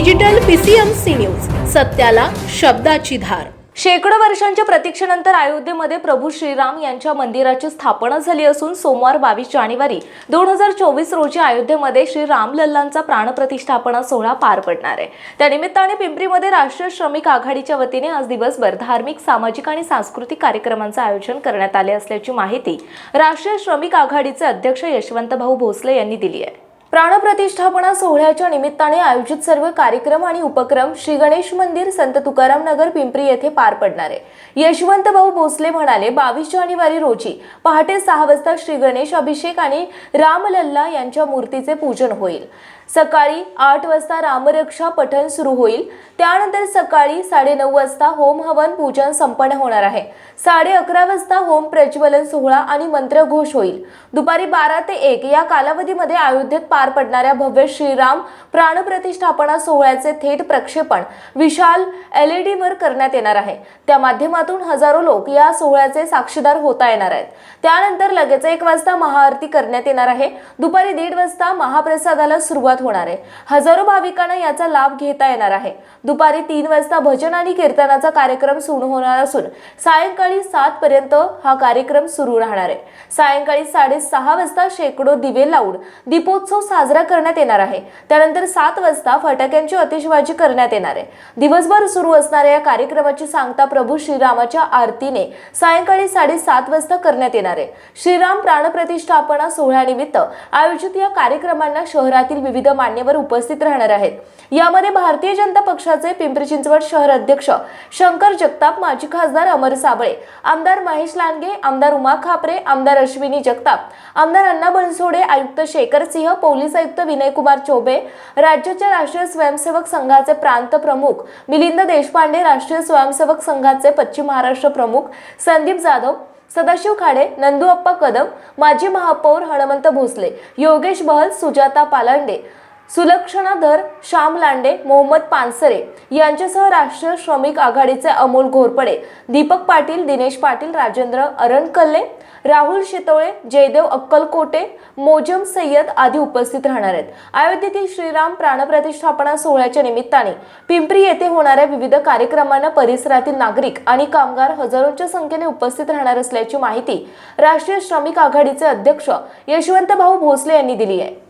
Digital PCMC news सत्याला शब्दाची धार. शेकडो वर्षांच्या प्रतीक्षेनंतर अयोध्येमध्ये प्रभू श्रीराम यांच्या मंदिराची स्थापना झाली असून सोमवार बावीस जानेवारी दोन हजार चोवीस रोजी अयोध्येमध्ये श्री रामलल्लांचा प्राणप्रतिष्ठापना सोहळा पार पडणार आहे. त्यानिमित्ताने पिंपरीमध्ये राष्ट्रीय श्रमिक आघाडीच्या वतीने आज दिवसभर धार्मिक सामाजिक आणि सांस्कृतिक कार्यक्रमांचं आयोजन करण्यात आले असल्याची माहिती राष्ट्रीय श्रमिक आघाडीचे अध्यक्ष यशवंतभाऊ भोसले यांनी दिली आहे. प्राणप्रतिष्ठापना सोहळ्याच्या निमित्ताने आयोजित सर्व कार्यक्रम आणि उपक्रम श्री गणेश मंदिर संत तुकाराम नगर पिंपरी येथे पार पडणार आहे. यशवंत भाऊ भोसले म्हणाले बावीस जानेवारी रोजी पहाटे सहा वाजता श्री गणेश अभिषेक आणि रामलल्ला यांच्या मूर्तीचे पूजन होईल. सकाळी आठ वाजता रामरक्षा पठण सुरू होईल. त्यानंतर सकाळी साडेनऊ वाजता होम हवन पूजन संपन्न होणार आहे. साडे अकरा वाजता होम प्रज्वलन सोहळा आणि मंत्रघोष होईल. दुपारी बारा ते एक या कालावधीमध्ये अयोध्येत पार पडणाऱ्या भव्य श्रीराम प्राणप्रतिष्ठापना सोहळ्याचे थेट प्रक्षेपण विशाल एल ई डीवर करण्यात येणार आहे. त्या माध्यमातून हजारो लोक या सोहळ्याचे साक्षीदार होता येणार आहेत. त्यानंतर लगेच एक वाजता महाआरती करण्यात येणार आहे. दुपारी दीड वाजता महाप्रसादाला सुरुवात होणार आहे. हजारो भाविकांना याचा लाभ घेता येणार आहे. दुपारी तीन वाजता भजन आणि कीर्तनाचा कार्यक्रम सुरू होणार असून सायंकाळी सात पर्यंत हा कार्यक्रम सुरू राहणार आहे. सायंकाळी साडेसहा वाजता शेकडो दिवे लावून दीपोत्सव साजरा करण्यात येणार आहे. त्यानंतर सात वाजता फटाक्यांची अतिशबाजी करण्यात येणार आहे. दिवसभर सुरू असणाऱ्या या कार्यक्रमाची सांगता प्रभू श्रीरामाच्या आरतीने सायंकाळी साडेसात वाजता करण्यात येणार आहे. श्रीराम प्राणप्रतिष्ठापना सोहळ्यानिमित्त आयोजित या कार्यक्रमांना शहरातील विविध मान्यवर उपस्थित राहणार आहेत. यामध्ये भारतीय जनता पक्षाचे पिंपरी चिंचवड शहर अध्यक्ष शंकर जगताप माजी खासदार अमर साबळे आमदार महेश लांडगे आमदार उमा खापरे आमदार अश्विनी जगताप आमदार अण्णा बनसोडे आयुक्त शेखर सिंह पोलीस आयुक्त विनयकुमार चौबे राज्याच्या राष्ट्रीय स्वयंसेवक संघाचे प्रांत प्रमुख मिलिंद देशपांडे राष्ट्रीय स्वयंसेवक संघाचे पश्चिम महाराष्ट्र प्रमुख संदीप जाधव सदाशिव खाडे नंदू अप्पा कदम माजी महापौर हनुमंत भोसले योगेश बहल सुजाता पालांडे सुलक्षणाधर श्याम लांडे मोहम्मद पानसरे यांच्यासह राष्ट्रीय श्रमिक आघाडीचे अमोल घोरपडे दीपक पाटील दिनेश पाटील राजेंद्र अरणकल्ले राहुल शितोळे जयदेव अक्कलकोटे मोजम सय्यद आदी उपस्थित राहणार आहेत. अयोध्येतील श्रीराम प्राणप्रतिष्ठापना सोहळ्याच्या निमित्ताने पिंपरी येथे होणाऱ्या विविध कार्यक्रमांना परिसरातील नागरिक आणि कामगार हजारोंच्या संख्येने उपस्थित राहणार असल्याची माहिती राष्ट्रीय श्रमिक आघाडीचे अध्यक्ष यशवंत भाऊ भोसले यांनी दिली आहे.